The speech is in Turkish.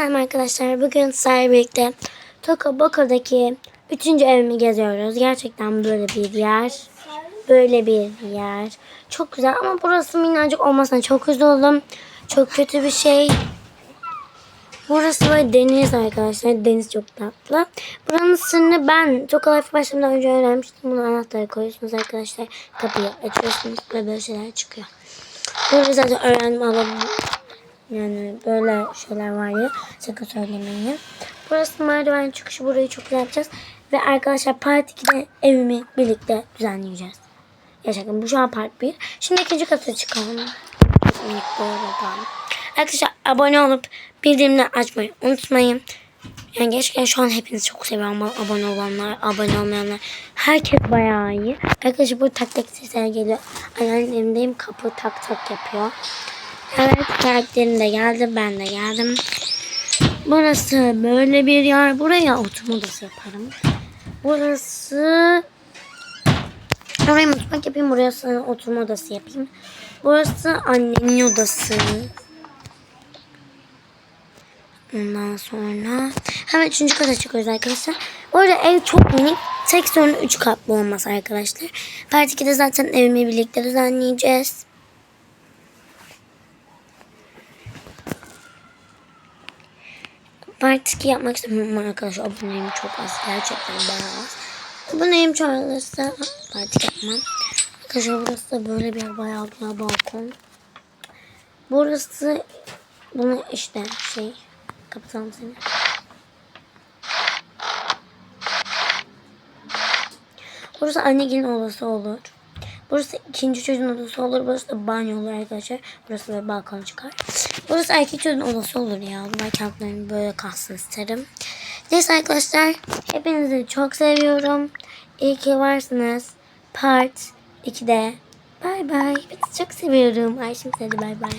Merhaba arkadaşlar. Bugün sizlerle birlikte Toka Boka'daki 3. evimi geziyoruz. Gerçekten böyle bir yer. Böyle bir yer. Çok güzel ama burası minnacık olmasına çok üzüldüm. Çok kötü bir şey. Burası böyle deniz arkadaşlar. Deniz çok tatlı. Buranın sırrını ben Toka Life başlamadan önce öğrenmiştim. Bunu anahtarı koyuyorsunuz arkadaşlar. Kapıyı açıyorsunuz ve böyle şeyler çıkıyor. Bunu zaten öğrendim alalım. Yani böyle şeyler var ya sakın söylemeyin. Burası merdiven çıkışı burayı çok güzel yapacağız. Ve arkadaşlar part 2'de evimi birlikte düzenleyeceğiz. Gerçekten bu şu an part 1. Şimdi ikinci kata çıkalım. Arkadaşlar abone olup bildirimleri açmayı unutmayın. Yani gerçekten şu an hepinizi çok seviyorum. Abone olanlar, abone olmayanlar. Herkes bayağı iyi. Arkadaşlar bu tak tak sesler geliyor. Anneannemdeyim kapı tak tak yapıyor. Evet karakterim de geldi. Ben de geldim. Burası böyle bir yer. Buraya oturma odası yaparım. Burası... Oraya mutfak yapayım. Burası oturma odası yapayım. Burası annemin odası. Ondan sonra hemen üçüncü kata çıkıyoruz arkadaşlar. Bu arada ev çok minik. Tek sorun üç katlı olması arkadaşlar. Part 2'de zaten evimi birlikte düzenleyeceğiz. Part 2 yapmak istiyorum arkadaşlar. Aboneyim çok az. Gerçekten bayağı az. Aboneyim çoğalırsa part 2 yapmam. Arkadaşlar burası da böyle bir. Bayağı güzel balkon. Burası bunu işte şey kapatalım seni. Burası anne odası olur. Burası ikinci çocuğun odası olur. Burası da banyo olur arkadaşlar. Burası da balkon çıkar. Burası erkek çocuğun odası olur ya. Bunlar kendilerini böyle kalsın isterim. Neyse arkadaşlar. Hepinizi çok seviyorum. İyi ki varsınız. Part 2'de. Bay bay. Hepinizi çok seviyorum. Ayşem seni bay bay.